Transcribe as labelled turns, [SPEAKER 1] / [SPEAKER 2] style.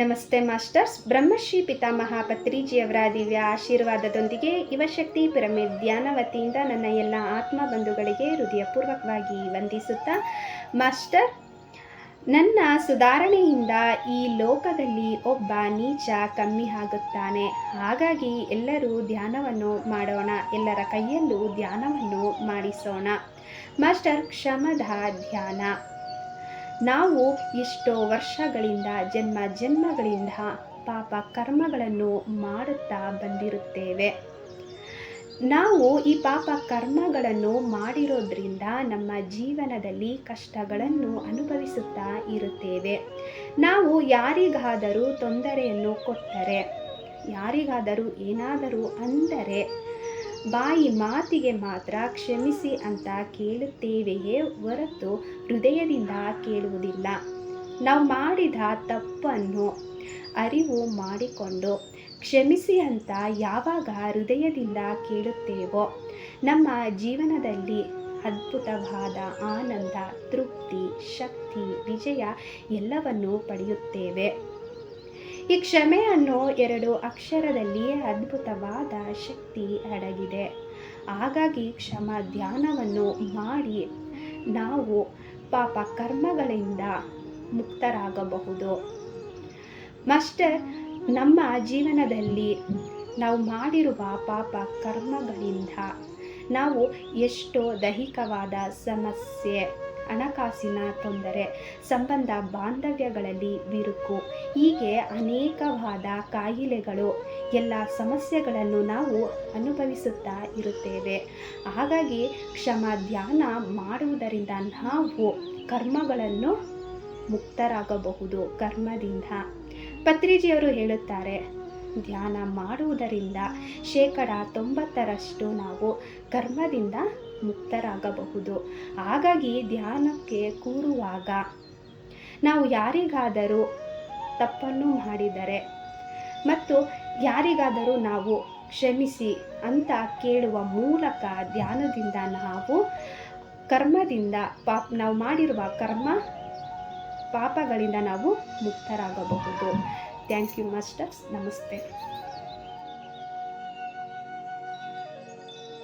[SPEAKER 1] ನಮಸ್ತೆ ಮಾಸ್ಟರ್ಸ್. ಬ್ರಹ್ಮಶ್ರೀ ಪಿತಾಮಹ ಪತ್ರಿಜಿಯವರ ದಿವ್ಯ ಆಶೀರ್ವಾದದೊಂದಿಗೆ ಯುವಶಕ್ತಿ ಪಿರಮಿಡ್ ಧ್ಯಾನ ವತಿಯಿಂದ ನನ್ನ ಎಲ್ಲ ಆತ್ಮ ಬಂಧುಗಳಿಗೆ ಹೃದಯಪೂರ್ವಕವಾಗಿ ವಂದಿಸುತ್ತಾ, ಮಾಸ್ಟರ್, ನನ್ನ ಸುಧಾರಣೆಯಿಂದ ಈ ಲೋಕದಲ್ಲಿ ಒಬ್ಬ ನೀಚ ಕಮ್ಮಿ ಆಗುತ್ತಾನೆ. ಹಾಗಾಗಿ ಎಲ್ಲರೂ ಧ್ಯಾನವನ್ನು ಮಾಡೋಣ, ಎಲ್ಲರ ಕೈಯಲ್ಲೂ ಧ್ಯಾನವನ್ನು ಮಾಡಿಸೋಣ. ಮಾಸ್ಟರ್, ಕ್ಷಮದ ಧ್ಯಾನ. ನಾವು ಎಷ್ಟೋ ವರ್ಷಗಳಿಂದ, ಜನ್ಮ ಜನ್ಮಗಳಿಂದ ಪಾಪ ಕರ್ಮಗಳನ್ನು ಮಾಡುತ್ತಾ ಬಂದಿರುತ್ತೇವೆ. ನಾವು ಈ ಪಾಪ ಕರ್ಮಗಳನ್ನು ಮಾಡಿರೋದ್ರಿಂದ ನಮ್ಮ ಜೀವನದಲ್ಲಿ ಕಷ್ಟಗಳನ್ನು ಅನುಭವಿಸುತ್ತಾ ಇರುತ್ತೇವೆ. ನಾವು ಯಾರಿಗಾದರೂ ತೊಂದರೆಯನ್ನು ಕೊಟ್ಟರೆ, ಯಾರಿಗಾದರೂ ಏನಾದರೂ ಅಂದರೆ ಬಾಯಿ ಮಾತಿಗೆ ಮಾತ್ರ ಕ್ಷಮಿಸಿ ಅಂತ ಕೇಳುತ್ತೇವೆಯೇ ಹೊರತು ಹೃದಯದಿಂದ ಕೇಳುವುದಿಲ್ಲ. ನಾವು ಮಾಡಿದ ತಪ್ಪನ್ನು ಅರಿವು ಮಾಡಿಕೊಂಡು ಕ್ಷಮಿಸಿ ಅಂತ ಯಾವಾಗ ಹೃದಯದಿಂದ ಕೇಳುತ್ತೇವೋ, ನಮ್ಮ ಜೀವನದಲ್ಲಿ ಅದ್ಭುತವಾದ ಆನಂದ, ತೃಪ್ತಿ, ಶಕ್ತಿ, ವಿಜಯ ಎಲ್ಲವನ್ನು ಪಡೆಯುತ್ತೇವೆ. ಈ ಕ್ಷಮೆ ಅನ್ನೋ ಎರಡು ಅಕ್ಷರದಲ್ಲಿ ಅದ್ಭುತವಾದ ಶಕ್ತಿ ಅಡಗಿದೆ. ಹಾಗಾಗಿ ಕ್ಷಮ ಧ್ಯಾನವನ್ನು ಮಾಡಿ ನಾವು ಪಾಪ ಕರ್ಮಗಳಿಂದ ಮುಕ್ತರಾಗಬಹುದು. ಮಾಸ್ಟರ್, ನಮ್ಮ ಜೀವನದಲ್ಲಿ ನಾವು ಮಾಡಿರುವ ಪಾಪ ಕರ್ಮಗಳಿಂದ ನಾವು ಎಷ್ಟೋ ದೈಹಿಕವಾದ ಸಮಸ್ಯೆ ಹಣಕಾಸಿನ ತೊಂದರೆ, ಸಂಬಂಧ ಬಾಂಧವ್ಯಗಳಲ್ಲಿ ಬಿರುಕು, ಹೀಗೆ ಅನೇಕವಾದ ಕಾಯಿಲೆಗಳು ಎಲ್ಲ ಸಮಸ್ಯೆಗಳನ್ನು ನಾವು ಅನುಭವಿಸುತ್ತಾ ಇರುತ್ತೇವೆ. ಹಾಗಾಗಿ ಕ್ಷಮ ಧ್ಯಾನ ಮಾಡುವುದರಿಂದ ನಾವು ಕರ್ಮಗಳನ್ನು ಮುಕ್ತರಾಗಬಹುದು ಕರ್ಮದಿಂದ. ಪತ್ರಿಜಿಯವರು ಹೇಳುತ್ತಾರೆ ಧ್ಯಾನ ಮಾಡುವುದರಿಂದ ಶೇಕಡ ತೊಂಬತ್ತರಷ್ಟು ನಾವು ಕರ್ಮದಿಂದ ಮುಕ್ತರಾಗಬಹುದು. ಹಾಗಾಗಿ ಧ್ಯಾನಕ್ಕೆ ಕೂರುವಾಗ ನಾವು ಯಾರಿಗಾದರೂ ತಪ್ಪನ್ನು ಮಾಡಿದರೆ ಮತ್ತು ಯಾರಿಗಾದರೂ ನಾವು ಕ್ಷಮಿಸಿ ಅಂತ ಕೇಳುವ ಮೂಲಕ ಧ್ಯಾನದಿಂದ ನಾವು ಕರ್ಮದಿಂದ ಪಾಪ, ನಾವು ಮಾಡಿರುವ ಕರ್ಮ ಪಾಪಗಳಿಂದ ನಾವು ಮುಕ್ತರಾಗಬಹುದು. ಥ್ಯಾಂಕ್ ಯು ಮಾಸ್ಟರ್ಸ್ ನಮಸ್ತೆ